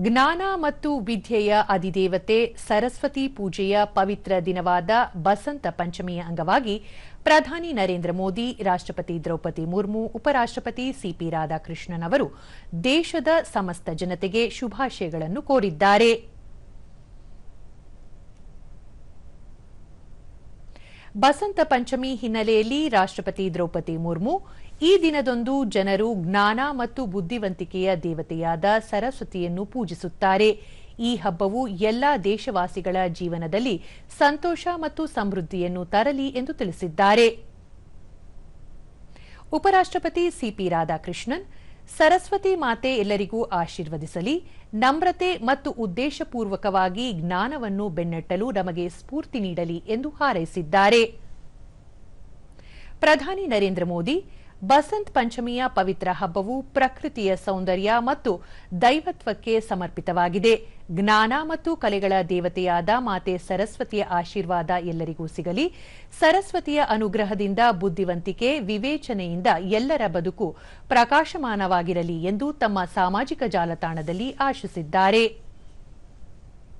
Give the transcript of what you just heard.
ಜ್ಞಾನ ಮತ್ತು ವಿದ್ಯೆಯ ಅಧಿದೇವತೆ ಸರಸ್ವತಿ ಪೂಜೆಯ ಪವಿತ್ರ ದಿನವಾದ ಬಸಂತ ಪಂಚಮಿಯ ಅಂಗವಾಗಿ ಪ್ರಧಾನಿ ನರೇಂದ್ರ ಮೋದಿ, ರಾಷ್ಟ್ರಪತಿ ದ್ರೌಪದಿ ಮುರ್ಮು, ಉಪರಾಷ್ಟ್ರಪತಿ ಸಿಪಿ ರಾಧಾಕೃಷ್ಣನ್ ಅವರು ದೇಶದ ಸಮಸ್ತ ಜನತೆಗೆ ಶುಭಾಶಯಗಳನ್ನು ಕೋರಿದ್ದಾರೆ. ಬಸಂತ ಪಂಚಮಿ ಹಿನ್ನೆಲೆಯಲ್ಲಿ ರಾಷ್ಟ್ರಪತಿ ದ್ರೌಪದಿ ಮುರ್ಮು, ಈ ದಿನದೊಂದು ಜನರು ಜ್ಞಾನ ಮತ್ತು ಬುದ್ಧಿವಂತಿಕೆಯ ದೇವತೆಯಾದ ಸರಸ್ವತಿಯನ್ನು ಪೂಜಿಸುತ್ತಾರೆ. ಈ ಹಬ್ಬವು ಎಲ್ಲಾ ದೇಶವಾಸಿಗಳ ಜೀವನದಲ್ಲಿ ಸಂತೋಷ ಮತ್ತು ಸಮೃದ್ಧಿಯನ್ನು ತರಲಿ ಎಂದು ತಿಳಿಸಿದ್ದಾರೆ. ಉಪರಾಷ್ಟ್ರಪತಿ ಸಿಪಿ ರಾಧಾಕೃಷ್ಣನ್ ಸರಸ್ವತಿ ಮಾತೆ ಎಲ್ಲರಿಗೂ ಆಶೀರ್ವದಿಸಲಿ. ನಮ್ರತೆ ಮತ್ತು ಉದ್ದೇಶಪೂರ್ವಕವಾಗಿ ಜ್ಞಾನವನ್ನು ಬೆನ್ನಟ್ಟಲು ನಮಗೆ ಸ್ಫೂರ್ತಿ ನೀಡಲಿ ಎಂದು ಹಾರೈಸಿದ್ದಾರೆ. ಪ್ರಧಾನಿ ನರೇಂದ್ರ ಮೋದಿ ಬಸಂತ್ ಪಂಚಮಿಯ ಪವಿತ್ರ ಹಬ್ಬವು ಪ್ರಕೃತಿಯ ಸೌಂದರ್ಯ ಮತ್ತು ದೈವತ್ವಕ್ಕೆ ಸಮರ್ಪಿತವಾಗಿದೆ. ಜ್ಞಾನ ಮತ್ತು ಕಲೆಗಳ ದೇವತೆಯಾದ ಮಾತೆ ಸರಸ್ವತಿಯ ಆಶೀರ್ವಾದ ಎಲ್ಲರಿಗೂ ಸಿಗಲಿ. ಸರಸ್ವತಿಯ ಅನುಗ್ರಹದಿಂದ ಬುದ್ಧಿವಂತಿಕೆ, ವಿವೇಚನೆಯಿಂದ ಎಲ್ಲರ ಬದುಕು ಪ್ರಕಾಶಮಾನವಾಗಿರಲಿ ಎಂದು ತಮ್ಮ ಸಾಮಾಜಿಕ ಜಾಲತಾಣದಲ್ಲಿ ಆಶಿಸಿದ್ದಾರೆ.